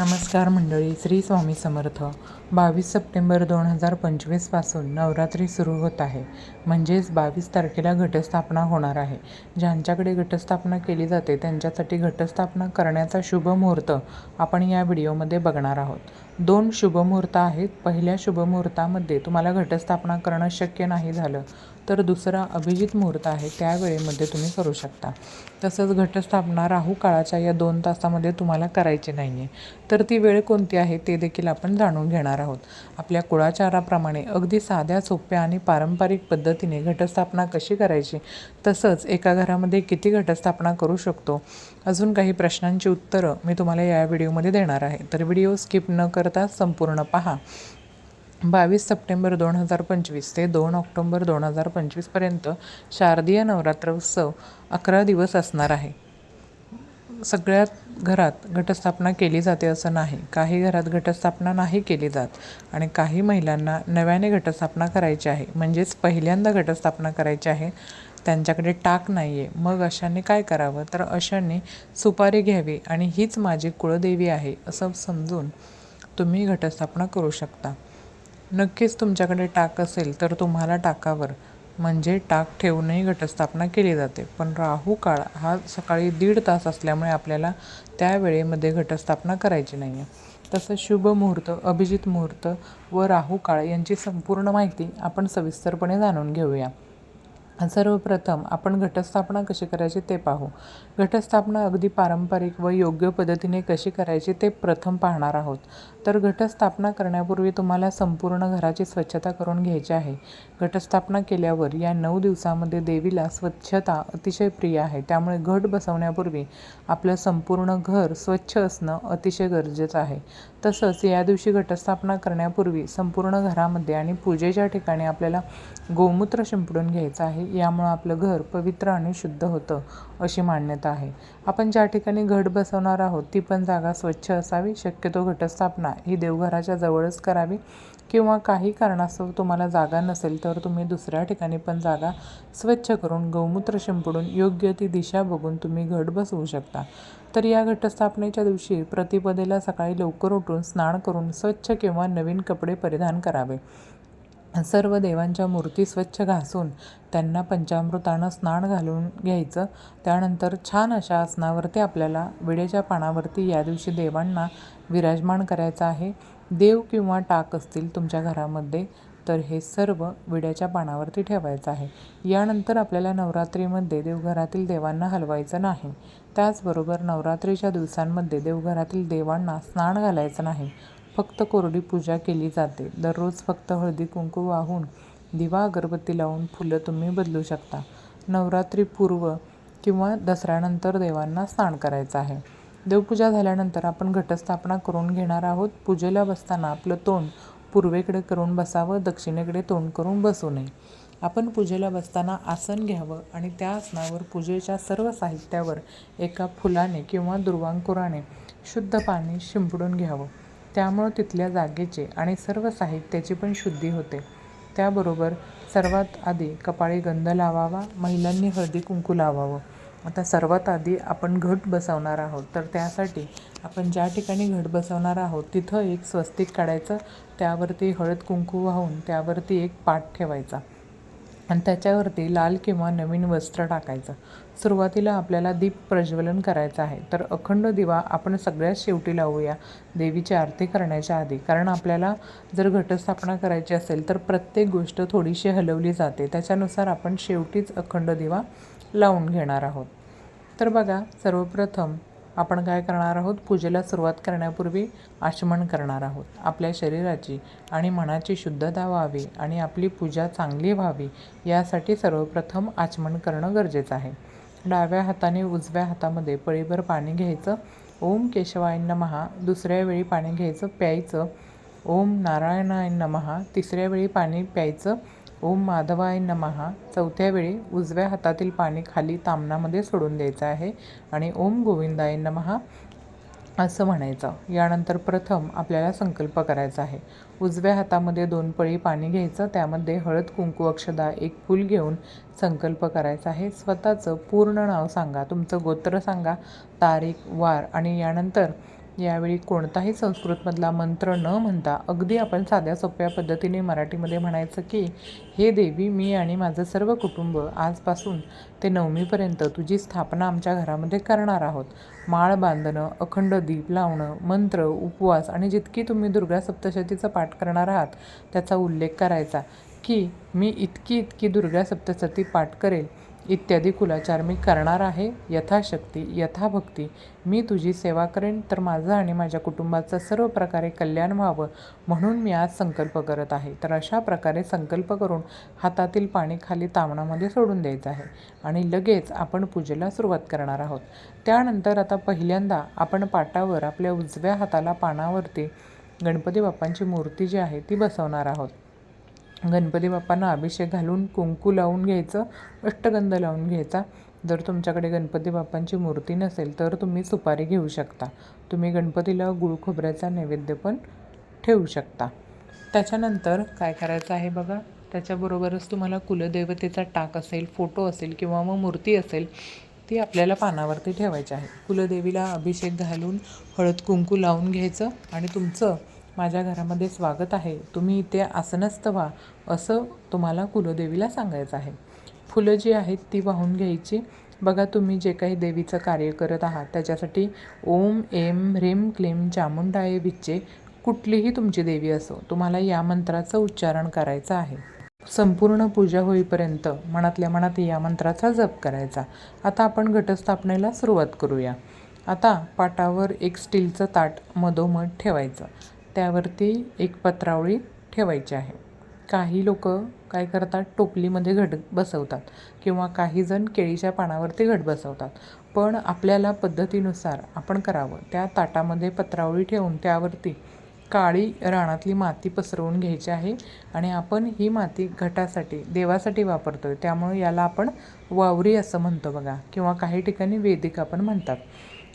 नमस्कार मंडळी श्री स्वामी समर्थ. बावीस सप्टेंबर दोन हजार पंचवीसपासून नवरात्री सुरू होत आहे. म्हणजेच बावीस तारखेला घटस्थापना होणार आहे. ज्यांच्याकडे घटस्थापना केली जाते त्यांच्यासाठी घटस्थापना करण्याचा शुभ मुहूर्त आपण या व्हिडिओमध्ये बघणार आहोत. दोन शुभमुहूर्त आहेत. पहिल्या शुभमुहूर्तामध्ये तुम्हाला घटस्थापना करणं शक्य नाही झालं. तर दुसरा अभिजित मुहूर्त आहे त्या वेळेमध्ये तुम्ही करू शकता. तसंच घटस्थापना राहू काळाच्या या दोन तासामध्ये तुम्हाला करायची नाही आहे तर ती वेळ कोणती आहे ते देखील आपण जाणून घेणार आहोत. आपल्या कुळाचाराप्रमाणे अगदी साध्या सोप्या आणि पारंपरिक पद्धतीने घटस्थापना कशी करायची? तसंच एका घरामध्ये किती घटस्थापना करू शकतो? अजून काही प्रश्नांची उत्तरं मी तुम्हाला या व्हिडिओमध्ये देणार आहे. तर व्हिडिओ स्किप न करता संपूर्ण पहा. बावीस सप्टेंबर दोन हजार पंचवीस ते दोन ऑक्टोंबर दोन हजार पंचवीसपर्यंत शारदीय नवरात्र उत्सव अकरा दिवस असणार आहे. सगळ्यात घरात घटस्थापना केली जाते असं नाही. काही घरात घटस्थापना नाही केली जात आणि काही महिलांना नव्याने घटस्थापना करायची आहे. म्हणजेच पहिल्यांदा घटस्थापना करायची आहे. त्यांच्याकडे टाक नाही आहे मग अशाने काय करावं? तर अशांनी सुपारी घ्यावी आणि हीच माझी कुळदेवी आहे असं समजून तुम्ही घटस्थापना करू शकता. नक्कीच तुमच्याकडे टाक असेल तर तुम्हाला टाकावर. म्हणजे टाक ठेवूनही घटस्थापना केली जाते. पण राहू काळ हा सकाळी दीड तास असल्यामुळे आपल्याला त्या वेळेमध्ये घटस्थापना करायची नाही आहे तसं शुभ मुहूर्त अभिजित मुहूर्त व राहू काळ यांची संपूर्ण माहिती आपण सविस्तरपणे जाणून घेऊया. सर्वप्रथम आपण घटस्थापना कशी करायची ते पाहू. घटस्थापना अगदी पारंपरिक व योग्य पद्धतीने कशी करायची ते प्रथम पाहणार आहोत. तर घटस्थापना करण्यापूर्वी तुम्हाला संपूर्ण घराची स्वच्छता करून घ्यायची आहे. घटस्थापना केल्यावर या नऊ दिवसामध्ये देवीला स्वच्छता अतिशय प्रिय आहे. त्यामुळे घट बसवण्यापूर्वी आपलं संपूर्ण घर स्वच्छ असणं अतिशय गरजेचं आहे. तसंच या दिवशी घटस्थापना करण्यापूर्वी संपूर्ण घरामध्ये आणि पूजेच्या ठिकाणी आपल्याला गोमूत्र शिंपडून घ्यायचं आहे. यामुळं आपलं घर पवित्र आणि शुद्ध होतं अशी मान्यता आहे. आपण ज्या ठिकाणी घट बसवणार आहोत ती पण जागा स्वच्छ असावी. शक्यतो घटस्थापना ही देवघराच्या जवळच करावी. किंवा काही कारणास्तव तुम्हाला जागा नसेल तर तुम्ही दुसऱ्या ठिकाणी पण जागा स्वच्छ करून गौमूत्र शिंपडून योग्य ती दिशा बघून तुम्ही घट बसवू शकता. तर या घटस्थापनेच्या दिवशी प्रतिपदेला सकाळी लवकर उठून स्नान करून स्वच्छ किंवा नवीन कपडे परिधान करावे. सर्व देवांच्या मूर्ती स्वच्छ घासून त्यांना पंचामृतानं स्नान घालून घ्यायचं. त्यानंतर छान अशा आसनावरती आपल्याला विड्याच्या पानावरती या दिवशी देवांना विराजमान करायचं आहे. देव किंवा टाक असतील तुमच्या घरामध्ये तर हे सर्व विड्याच्या पानावरती ठेवायचं आहे. यानंतर आपल्याला नवरात्रीमध्ये देवघरातील देवांना हलवायचं नाही. त्याचबरोबर नवरात्रीच्या दिवसांमध्ये देवघरातील देवांना स्नान घालायचं नाही. फक्त कोरडी पूजा केली जाते. दररोज फक्त हळदी कुंकू वाहून दिवा अगरबत्ती लावून फुलं तुम्ही बदलू शकता. नवरात्रीपूर्व किंवा दसऱ्यानंतर देवांना स्नान करायचं आहे. देवपूजा झाल्यानंतर आपण घटस्थापना करून घेणार आहोत. पूजेला बसताना आपलं तोंड पूर्वेकडे करून बसावं दक्षिणेकडे तोंड करून बसू नये. आपण पूजेला बसताना आसन घ्यावं आणि त्या आसनावर पूजेच्या सर्व साहित्यावर एका फुलाने किंवा दुर्वांकुराने शुद्ध पाणी शिंपडून घ्यावं. त्यामुळं तिथल्या जागेचे आणि सर्व साहित्याची पण शुद्धी होते. त्याबरोबर सर्वात आधी कपाळी गंध लावावा महिलांनी हळदी कुंकू लावावं. आता सर्वात आधी आपण घट बसवणार आहोत. तर त्यासाठी आपण ज्या ठिकाणी घट बसवणार आहोत तिथं एक स्वस्तिक काढायचं त्यावरती हळद कुंकू वाहून त्यावरती एक पाठ ठेवायचा. आणि त्याच्यावरती लाल किंवा नवीन वस्त्र टाकायचं. सुरुवातीला आपल्याला दीप प्रज्वलन करायचं आहे. तर अखंड दिवा आपण सगळ्यात शेवटी लावूया देवीची आरती करण्याच्या आधी. कारण आपल्याला जर घटस्थापना करायची असेल तर प्रत्येक गोष्ट थोडीशी हलवली जाते. त्याच्यानुसार आपण शेवटीच अखंड दिवा लावून घेणार आहोत. तर बघा सर्वप्रथम आपण काय करणार आहोत? पूजेला सुरुवात करण्यापूर्वी आचमन करणार आहोत. आपल्या शरीराची आणि मनाची शुद्धता व्हावी आणि आपली पूजा चांगली व्हावी यासाठी सर्वप्रथम आचमन करणं गरजेचं आहे. डाव्या हाताने उजव्या हातामध्ये पळीभर पाणी घ्यायचं. ओम केशवाय नमहा दुसऱ्या वेळी पाणी घ्यायचं प्यायचं. ओम नारायणाय नमहा तिसऱ्या वेळी पाणी प्यायचं. ओम माधवाय नमहा चौथ्या वेळी उजव्या हातातील पाणी खाली तामणामध्ये सोडून द्यायचं आहे आणि ओम गोविंदाय नमहा असं म्हणायचं. यानंतर प्रथम आपल्याला संकल्प करायचा आहे. उजव्या हातामध्ये दोन पळी पाणी घ्यायचं त्यामध्ये हळद कुंकू अक्षदा एक फूल घेऊन संकल्प करायचा आहे. स्वतःचं पूर्ण नाव सांगा तुमचं गोत्र सांगा तारीख वार आणि यानंतर यावेळी कोणताही संस्कृतमधला मंत्र न म्हणता अगदी आपण साध्या सोप्या पद्धतीने मराठीमध्ये म्हणायचं की हे देवी मी आणि माझं सर्व कुटुंब आजपासून ते नवमीपर्यंत तुझी स्थापना आमच्या घरामध्ये करणार आहोत. माळ बांधणं अखंड दीप लावणं मंत्र उपवास आणि जितकी तुम्ही दुर्गा सप्तशतीचं पाठ करणार आहात त्याचा उल्लेख करायचा की मी इतकी इतकी दुर्गा सप्तशती पाठ करेल इत्यादी कुलाचार मी करणार आहे. यथाशक्ती यथाभक्ती. मी तुझी सेवा करेन तर माझं आणि माझ्या कुटुंबाचं सर्व प्रकारे कल्याण व्हावं म्हणून मी आज संकल्प करत आहे. तर अशा प्रकारे संकल्प करून हातातील पाणी खाली तामणामध्ये सोडून द्यायचं आहे आणि लगेच आपण पूजेला सुरुवात करणार आहोत. त्यानंतर आता पहिल्यांदा आपण पाटावर आपल्या उजव्या हाताला पानावरती गणपती बाप्पांची मूर्ती जी आहे ती बसवणार आहोत. गणपती बाप्पांना अभिषेक घालून कुंकू लावून घ्यायचं अष्टगंध लावून घ्यायचा. जर तुमच्याकडे गणपती बाप्पांची मूर्ती नसेल तर तुम्ही सुपारी घेऊ शकता. तुम्ही गणपतीला गुळ खोबऱ्याचा नैवेद्य पण ठेवू शकता. त्याच्यानंतर काय करायचं आहे बघा? त्याच्याबरोबरच तुम्हाला कुलदेवतेचा टाक असेल फोटो असेल किंवा मग मूर्ती असेल ती आपल्याला पानावरती ठेवायची आहे. कुलदेवीला अभिषेक घालून हळद कुंकू लावून घ्यायचं आणि तुमचं माझ्या घरामध्ये स्वागत आहे. तुम्ही इथे आसनस्थ व्हा असं तुम्हाला कुलदेवीला सांगायचं आहे. फुलं जी आहेत ती वाहून घ्यायची. बघा तुम्ही जे काही देवीचं कार्य करत आहात त्याच्यासाठी ओम एम ह्रीम क्लीम चामुंडाये विच्चे कुठलीही तुमची देवी असो तुम्हाला या मंत्राचं उच्चारण करायचं आहे. संपूर्ण पूजा होईपर्यंत मनातल्या मनात या मंत्राचा जप करायचा. आता आपण घटस्थापनेला सुरुवात करूया. आता पाटावर एक स्टीलचं ताट मधोमध ठेवायचं. त्यावरती एक पत्रावळी ठेवायची आहे. काही लोक काय करतात टोपलीमध्ये घट बसवतात किंवा काही जण केळीच्या पानावरती घट बसवतात. पण आपल्याला पद्धतीनुसार आपण करावं. त्या ताटामध्ये पत्रावळी ठेवून त्यावरती काळी रानातली माती पसरवून घ्यायची आहे आणि आपण ही माती घटासाठी देवासाठी वापरतो आहे त्यामुळे याला आपण वावरी असं म्हणतो बघा किंवा काही ठिकाणी वेदिका पण म्हणतात.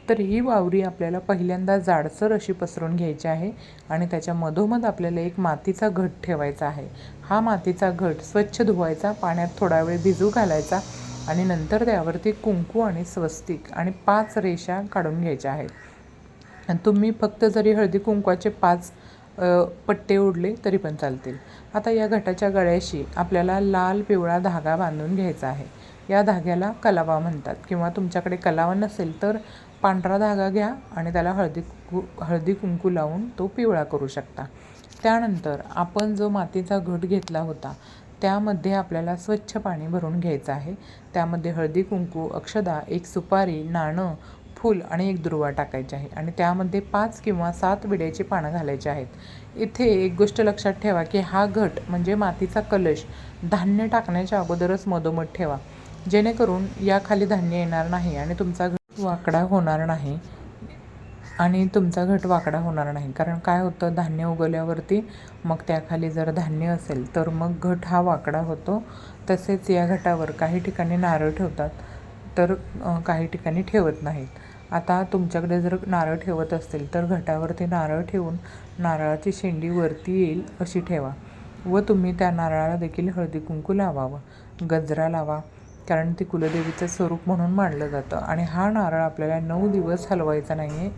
तर ही वावरी आपल्याला पहिल्यांदा जाडसर अशी पसरून घ्यायची आहे आणि त्याच्या मधोमध आपल्याला एक मातीचा घट ठेवायचा आहे. हा मातीचा घट स्वच्छ धुवायचा पाण्यात थोडा वेळ भिजू घालायचा आणि नंतर त्यावरती कुंकू आणि स्वस्तिक आणि पाच रेषा काढून घ्यायच्या आहेत. आणि तुम्ही फक्त जरी हळदी कुंकवाचे पाच पट्टे ओढले तरी पण चालतील. आता या घटाच्या गळ्याशी आपल्याला लाल पिवळा धागा बांधून घ्यायचा आहे. या धाग्याला कलावा म्हणतात किंवा तुमच्याकडे कलावा नसेल तर पांढरा धागा घ्या आणि त्याला हळदी कु हळदी कुंकू लावून तो पिवळा करू शकता. त्यानंतर आपण जो मातीचा घट घेतला होता त्यामध्ये आपल्याला स्वच्छ पाणी भरून घ्यायचं आहे. त्यामध्ये हळदी कुंकू अक्षदा एक सुपारी नाणं फूल आणि एक दुर्वा टाकायचे आहे. आणि त्यामध्ये पाच किंवा सात विड्याची पानं घालायची आहेत. इथे एक गोष्ट लक्षात ठेवा की हा घट म्हणजे मातीचा कलश. धान्य टाकण्याच्या अगोदरच मधोमध ठेवा. जेणेकरून याखाली धान्य येणार नाही आणि तुमचा घट वाकडा होणार नाही. आणि तुमचा घट वाकडा होणार नाही. कारण काय होतं धान्य उगवल्यावरती मग त्याखाली जर धान्य असेल तर मग घट हा वाकडा होतो. तसेच या घटावर काही ठिकाणी नारळ ठेवतात तर काही ठिकाणी ठेवत नाहीत. आता तुमच्याकडे जर नारळ ठेवत असतील तर घटावरती नारळ ठेवून नारळाची शेंडी वरती येईल अशी ठेवा. व तुम्ही त्या नारळाला देखील हळदी कुंकू लावावं. गजरा लावा. कारण ती कुलदेवीचं स्वरूप म्हणून मानलं जातं. आणि हा नारळ आपल्याला नऊ दिवस हलवायचा नाही आहे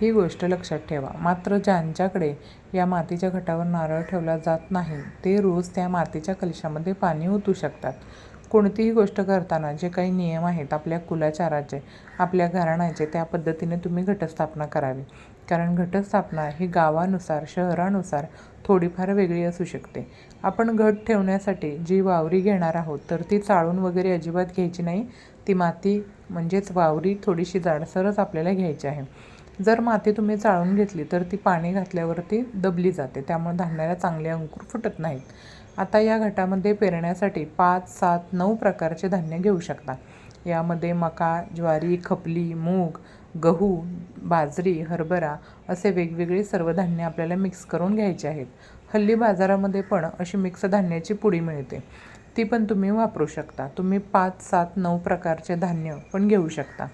ही गोष्ट लक्षात ठेवा. मात्र ज्यांच्याकडे या मातीच्या घटावर नारळ ठेवला जात नाही ते रोज त्या मातीच्या कलशामध्ये पाणी ओतू शकतात. कोणतीही गोष्ट करताना जे काही नियम आहेत आपल्या कुलाचाराचे आपल्या घराण्याचे त्या पद्धतीने तुम्ही घटस्थापना करावी. कारण घटस्थापना ही गावानुसार शहरानुसार थोडीफार वेगळी असू शकते. आपण घट ठेवण्यासाठी जी वावरी घेणार आहोत तर ती चाळून वगैरे अजिबात घ्यायची नाही. ती माती म्हणजेच वावरी थोडीशी जाडसरच आपल्याला घ्यायची आहे. जर माती तुम्ही चाळून घेतली तर ती पाणी घातल्यावरती दबली जाते. त्यामुळे धान्याला चांगले अंकुर फुटत नाहीत. आता या घटामध्ये पेरण्यासाठी पाच सात नऊ प्रकारचे धान्य घेऊ शकता. यामध्ये मका ज्वारी खपली मूग गहू बाजरी हरभरा असे वेगवेगळे सर्व धान्य आपल्याला मिक्स करून घ्यायचे आहेत. हल्ली बाजारामध्ये पण अशी मिक्स धान्याची पुडी मिळते. ती पण तुम्ही वापरू शकता. तुम्ही पाच सात नऊ प्रकारचे धान्य पण घेऊ शकता.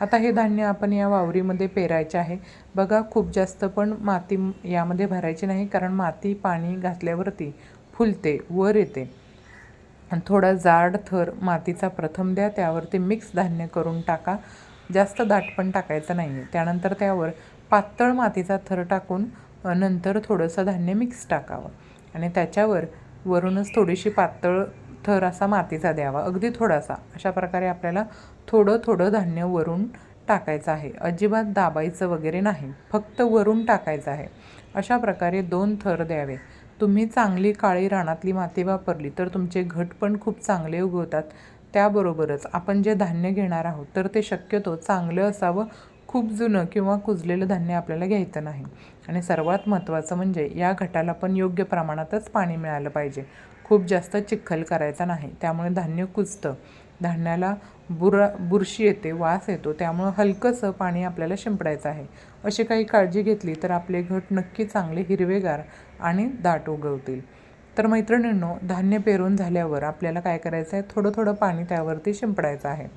आता हे धान्य आपण या वावरीमध्ये पेरायचे आहे. बघा खूप जास्त पण माती यामध्ये भरायची नाही कारण माती पाणी घातल्यावरती फुलते वर येते. थोडा जाड थर मातीचा प्रथम द्या त्यावरती मिक्स धान्य करून टाका. जास्त दाट पण टाकायचं नाही आहे त्यानंतर त्यावर पातळ मातीचा थर टाकून नंतर थोडंसं धान्य मिक्स टाकावं. आणि त्याच्यावर वरूनच थोडीशी पातळ थर असा मातीचा द्यावा. अगदी थोडासा. अशा प्रकारे आपल्याला थोडं थोडं धान्य वरून टाकायचं आहे. अजिबात दाबायचं वगैरे नाही. फक्त वरून टाकायचं आहे. अशा प्रकारे दोन थर द्यावे. तुम्ही चांगली काळी रानातली माती वापरली तर तुमचे घट पण खूप चांगले उगवतात. त्याबरोबरच आपण जे धान्य घेणार आहोत तर ते शक्यतो चांगलं असावं खूप जुनं किंवा कुजलेलं धान्य आपल्याला घ्यायचं नाही. आणि सर्वात महत्त्वाचं म्हणजे या घटाला पण योग्य प्रमाणातच पाणी मिळालं पाहिजे. खूप जास्त चिखल करायचा नाही त्यामुळे धान्य कुजतं. धान्याला बुरा बुरशी येते वास येतो त्यामुळं हलकंसं पाणी आपल्याला शिंपडायचं आहे. अशी काही काळजी घेतली तर आपले घट नक्की चांगले हिरवेगार आणि दाट उगवतील. तर मैत्रिणींनो धान्य पेरून झाल्यावर आपल्याला काय करायचं आहे? थोडं थोडं पाणी त्यावरती शिंपडायचं आहे.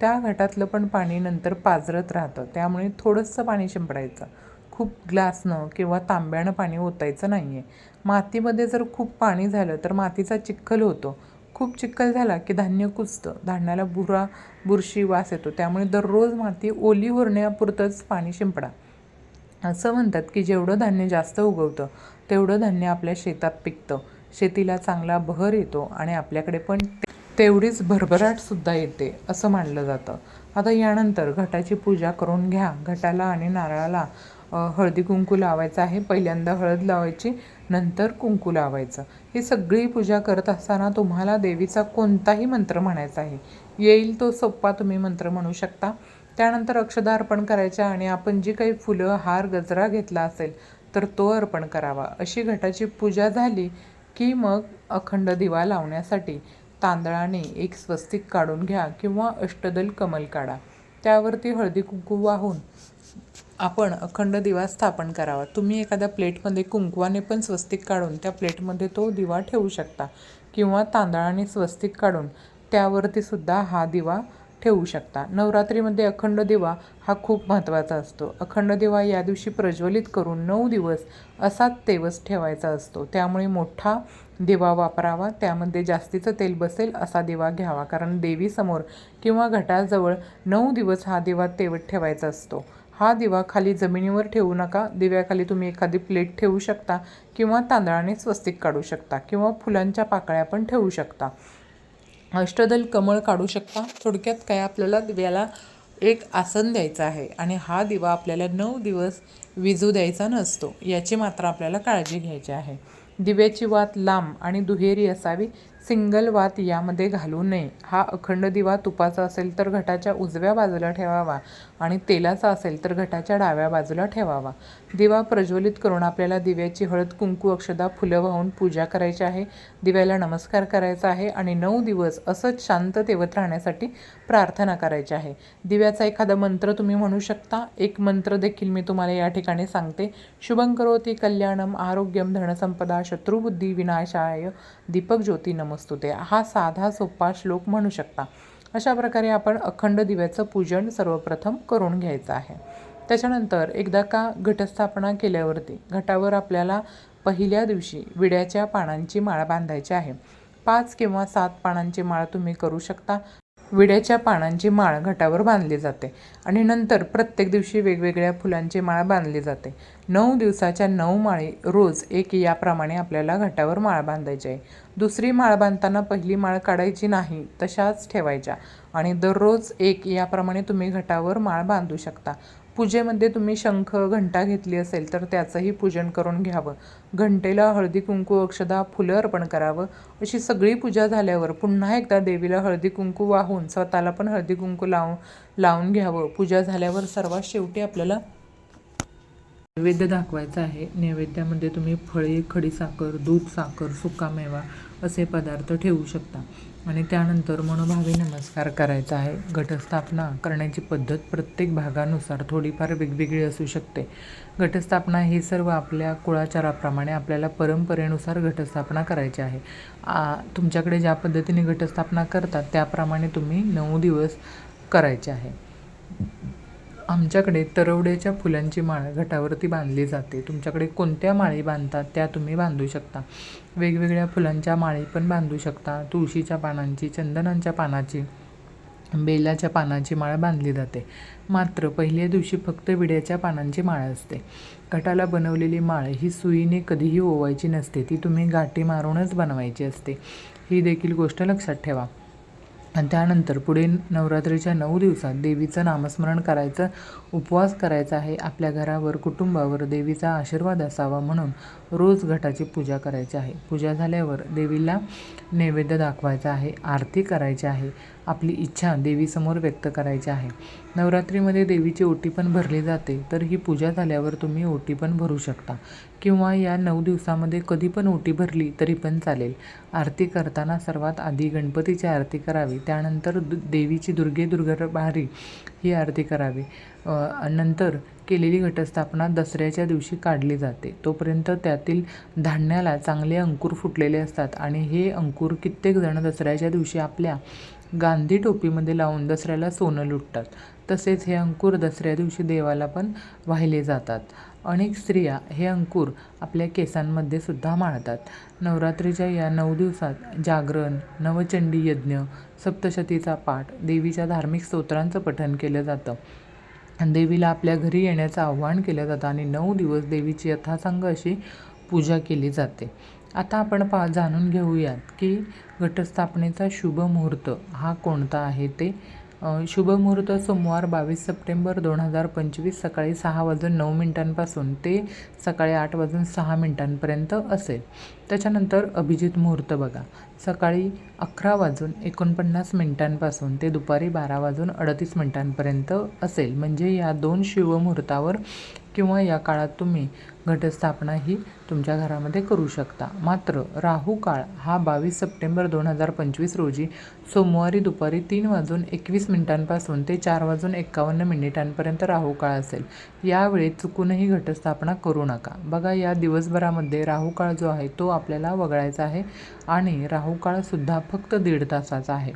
त्या घटातलं पण पाणी नंतर पाजरत राहतं. त्यामुळे थोडंसं पाणी शिंपडायचं. खूप ग्लासनं किंवा तांब्यानं पाणी ओतायचं नाही आहे मातीमध्ये जर खूप पाणी झालं तर मातीचा चिखल होतो. खूप चिखल झाला की धान्य कुजतं. धान्याला बुरा बुरशी वास येतो. त्यामुळे दररोज माती ओली होण्यापुरतंच पाणी शिंपडा. असं म्हणतात की जेवढं धान्य जास्त उगवतं तेवढं धान्य आपल्या शेतात पिकतं. शेतीला चांगला बहर येतो आणि आपल्याकडे पण तेवढीच भरभराटसुद्धा येते असं मानलं जातं. आता यानंतर घटाची पूजा करून घ्या. घटाला आणि नारळाला हळदी कुंकू लावायचं आहे. पहिल्यांदा हळद लावायची नंतर कुंकू लावायचं. ही सगळी पूजा करत असताना तुम्हाला देवीचा कोणताही मंत्र म्हणायचा आहे. येईल तो सोप्पा तुम्ही मंत्र म्हणू शकता. त्यानंतर अक्षदा अर्पण करायच्या आणि आपण जी काही फुलं हार गजरा घेतला असेल तर तो अर्पण करावा. अशी घटाची पूजा झाली की मग अखंड दिवा लावण्यासाठी तांदळाने एक स्वस्तिक काढून घ्या किंवा अष्टदल कमल काढा. त्यावरती हळदी कुंकू वाहून आपण अखंड दिवा स्थापन करावा. तुम्ही एखाद्या प्लेटमध्ये कुंकवाने पण स्वस्तिक काढून त्या प्लेटमध्ये तो दिवा ठेवू शकता किंवा तांदळाने स्वस्तिक काढून त्यावरती सुद्धा हा दिवा ठेवू शकता. नवरात्रीमध्ये अखंड दिवा हा खूप महत्त्वाचा असतो. अखंड दिवा या दिवशी प्रज्वलित करून नऊ दिवस असाच तेवस ठेवायचा असतो. त्यामुळे मोठा दिवा वापरावा त्यामध्ये जास्तीचं तेल बसेल असा दिवा घ्यावा. कारण देवीसमोर किंवा घटाजवळ नऊ दिवस हा दिवा तेवत ठेवायचा असतो. हा दिवा खाली जमिनीवर ठेवू नका. दिव्याखाली तुम्ही एखादी प्लेट ठेवू शकता किंवा तांदळाने स्वस्तिक काढू शकता किंवा फुलांच्या पाकळ्या पण ठेवू शकता. अष्टदल कमळ काढू शकता. थोडक्यात काय आपल्याला दिव्याला एक आसन द्यायचं आहे आणि हा दिवा आपल्याला नऊ दिवस विजू द्यायचा नसतो. याची मात्र आपल्याला काळजी घ्यायची आहे. दिव्याची वात लांब आणि दुहेरी असावी. सिंगल वात यामध्ये घालू नये. हा अखंड दिवा तुपाचा असेल तर घटाच्या उजव्या बाजूला ठेवावा. आणि तेलाचा असेल तर घटाच्या डाव्या बाजूला ठेवावा. दिवा प्रज्वलित करून आपल्याला दिव्याची हळद कुंकू अक्षदा फुलं वाहून पूजा करायची आहे. दिव्याला नमस्कार करायचा आहे आणि नऊ दिवस असंच शांततेवत राहण्यासाठी प्रार्थना करायची आहे. दिव्याचा एखादा मंत्र तुम्ही म्हणू शकता. एक मंत्र देखील मी तुम्हाला या ठिकाणी सांगते. शुभं करोती कल्याणम आरोग्यम धनसंपदा शत्रुबुद्धी विनाशाय दीपक ज्योती नमस्तुते. हा साधा सोपा श्लोक म्हणू शकता. अशा प्रकारे आपण अखंड दिव्याचं पूजन सर्वप्रथम करून घ्यायचं आहे. त्याच्यानंतर एकदा का घटस्थापना केल्यावरती घटावर आपल्याला पहिल्या दिवशी विड्याच्या पानांची माळ बांधायची आहे. पाच किंवा सात पानांची माळ तुम्ही करू शकता. विड्याच्या पानांची माळ घटावर बांधली जाते आणि नंतर प्रत्येक दिवशी वेगवेगळ्या फुलांची माळ बांधली जाते. नऊ दिवसाच्या नऊ माळी रोज एक याप्रमाणे आपल्याला घटावर माळ बांधायची आहे. दुसरी माळ बांधताना पहिली माळ काढायची नाही तशाच ठेवायच्या. आणि दररोज एक याप्रमाणे तुम्ही घटावर माळ बांधू शकता. पूजेमध्ये तुम्ही शंख घंटा घेतली असेल तर त्याचंही पूजन करून घ्यावं. घंटेला हळदी कुंकू अक्षदा फुलं अर्पण करावं. अशी सगळी पूजा झाल्यावर पुन्हा एकदा देवीला हळदी कुंकू वाहून स्वतःला पण हळदी कुंकू लावून लावून घ्यावं. पूजा झाल्यावर सर्वात शेवटी आपल्याला नैवेद्य दाखवायचा आहे. नैवेद्यामध्ये तुम्ही फळे खडीसाखर दूध साखर सुकामेवा असे पदार्थ ठेवू शकता. आणि त्यानंतर मनोभावी नमस्कार करायचा आहे. घटस्थापना करण्याची पद्धत प्रत्येक भागानुसार थोडीफार वेगवेगळी असू शकते. घटस्थापना ही सर्व आपल्या कुळाचाराप्रमाणे आपल्याला परंपरेनुसार घटस्थापना करायची आहे. आ, तुमच्याकडे ज्या पद्धतीने घटस्थापना करतात त्याप्रमाणे तुम्ही नऊ दिवस करायचे आहे. आमच्याकडे तरवड्याच्या फुलांची माळ घटावरती बांधली जाते. तुमच्याकडे कोणत्या माळी बांधतात त्या तुम्ही बांधू शकता. वेगवेगळ्या फुलांच्या माळी पण बांधू शकता. तुळशीच्या पानांची चंदनांच्या पानाची बेलाच्या पानांची माळ बांधली जाते. मात्र पहिल्या दिवशी फक्त विड्याच्या पानांची माळ असते. घटाला बनवलेली माळ ही सुईने कधीही ओवायची नसते. ती तुम्ही गाठी मारूनच बनवायची असते. ही देखील गोष्ट लक्षात ठेवा. आणि त्यानंतर पुढे नवरात्रीच्या नऊ दिवसात देवीचं नामस्मरण करायचं. उपवास करायचा आहे आपल्या घरावर कुटुंबावर देवीचा आशीर्वाद असावा म्हणून रोज घटाची पूजा करायची आहे. पूजा झाल्यावर देवीला नैवेद्य दाखवायचा आहे आरती करायची आहे. आपली इच्छा देवीसमोर व्यक्त करायची आहे. नवरात्रीमध्ये देवीची ओटी पण भरली जाते तर ही पूजा झाल्यावर तुम्ही ओटी पण भरू शकता. किंवा या नऊ दिवसामध्ये कधी पण ओटी भरली तरी पण चालेल. आरती करताना सर्वात आधी गणपतीची आरती करावी त्यानंतर दु देवीची दुर्गे दुर्गाभारी ही आरती करावी. नंतर केलेली घटस्थापना दसऱ्याच्या दिवशी काढली जाते. तोपर्यंत त्यातील धान्याला चांगले अंकुर फुटलेले असतात आणि हे अंकुर कित्येक जण दसऱ्याच्या दिवशी आपल्या गांधी टोपीमध्ये लावून दसऱ्याला सोनं लुटतात. तसेच हे अंकुर दसऱ्या दिवशी देवाला पण वाहिले जातात. अनेक स्त्रिया हे अंकुर आपल्या केसांमध्ये सुद्धा माळतात नवरात्रीच्या या नऊ दिवसात जागरण नवचंडी यज्ञ सप्तशतीचा पाठ देवीच्या धार्मिक स्तोत्रांचं पठण केलं जातं. देवीला आपल्या घरी येण्याचं आव्हान केलं जातं आणि नऊ दिवस देवीची यथासांग अशी पूजा केली जाते. आता आपण पा जाणून घेऊयात की घटस्थापनेचा शुभ मुहूर्त हा कोणता आहे ते शुभ मुहूर्त सोमवार बावीस सप्टेंबर दोन हजार पंचवीस सकाळी सहा वाजून नऊ मिनिटांपासून ते सकाळी आठ वाजून सहा मिनिटांपर्यंत असेल. त्याच्यानंतर अभिजित मुहूर्त बघा. सकाळी अकरा वाजून एकोणपन्नास मिनिटांपासून ते दुपारी बारा वाजून अडतीस मिनिटांपर्यंत असेल. म्हणजे या दोन शिवमुहूर्तावर किंवा या काळात तुम्ही घटस्थापना ही तुमच्या घरामध्ये करू शकता. मात्र राहू काळ हा बावीस सप्टेंबर दोन हजार पंचवीस रोजी सोमवारी दुपारी तीन वाजून एकवीस मिनिटांपासून ते चार वाजून एकावन्न मिनिटांपर्यंत राहू काळ असेल. यावेळी चुकूनही घटस्थापना करू नका. बघा या दिवसभरामध्ये राहू काळ जो आहे तो आपल्याला वगळायचा आहे आणि राहू काळसुद्धा फक्त दीड तासाचा आहे.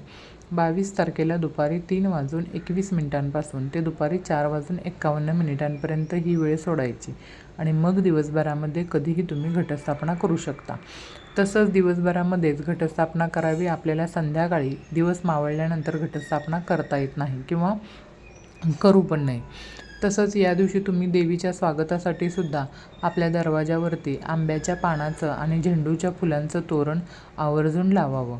बावीस तारखेला दुपारी तीन वाजून एकवीस मिनिटांपासून ते दुपारी चार वाजून एक्कावन्न मिनिटांपर्यंत ही वेळ सोडायची. आणि मग दिवसभरामध्ये कधीही तुम्ही घटस्थापना करू शकता. तसंच दिवसभरामध्येच घटस्थापना करावी आपल्याला संध्याकाळी दिवस मावळल्यानंतर घटस्थापना करता येत नाही किंवा करू पण नाही तसंच या दिवशी तुम्ही देवीच्या स्वागतासाठी सुद्धा आपल्या दरवाजावरती आंब्याच्या पानाचं आणि झेंडूच्या फुलांचं तोरण आवर्जून लावावं.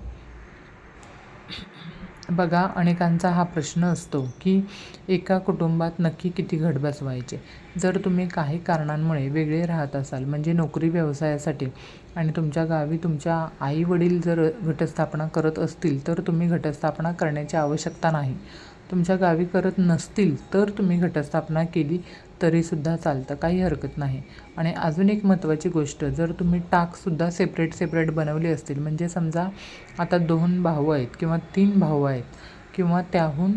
बघा अनेकांचा हा प्रश्न असतो की एका कुटुंबात नक्की किती घट बसवायचे? जर तुम्ही काही कारणांमुळे वेगळे राहत असाल म्हणजे नोकरी व्यवसायासाठी आणि तुमच्या गावी तुमच्या आई वडील जर घटस्थापना करत असतील तर तुम्ही घटस्थापना करण्याची आवश्यकता नाही. तुमच्या गावी करत नसतील तर तुम्ही घटस्थापना केली तरीसुद्धा चालतं काही हरकत नाही. आणि अजून एक महत्त्वाची गोष्ट जर तुम्ही टाकसुद्धा सेपरेट सेपरेट बनवले असतील म्हणजे समजा आता दोन भाऊ आहेत किंवा तीन भाऊ आहेत किंवा त्याहून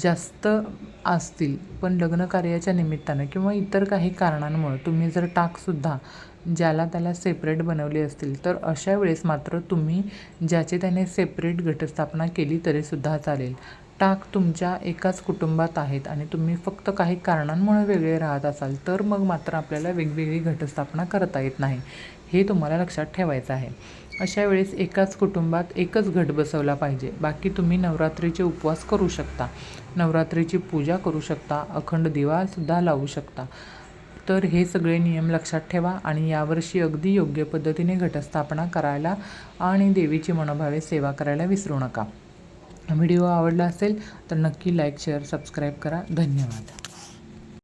जास्त असतील पण लग्न कार्याच्या निमित्तानं किंवा इतर काही कारणांमुळं तुम्ही जर टाकसुद्धा ज्याला त्याला सेपरेट बनवले असतील तर अशा वेळेस मात्र तुम्ही ज्याचे त्याने सेपरेट घटस्थापना केली तरीसुद्धा चालेल. टाक तुमच्या एकाच कुटुंबात आहेत आणि तुम्ही फक्त काही कारणांमुळे वेगळे राहत असाल तर मग मात्र आपल्याला वेगवेगळी घटस्थापना करता येत नाही. हे तुम्हाला लक्षात ठेवायचं आहे. अशा वेळेस एकाच कुटुंबात एकच घट बसवला पाहिजे. बाकी तुम्ही नवरात्रीचे उपवास करू शकता. नवरात्रीची पूजा करू शकता. अखंड दिवासुद्धा लावू शकता. तर हे सगळे नियम लक्षात ठेवा आणि यावर्षी अगदी योग्य पद्धतीने घटस्थापना करायला आणि देवीची मनोभावे सेवा करायला विसरू नका. व्हिडिओ आवडला असेल तर नक्की लाईक शेअर सबस्क्राईब करा. धन्यवाद.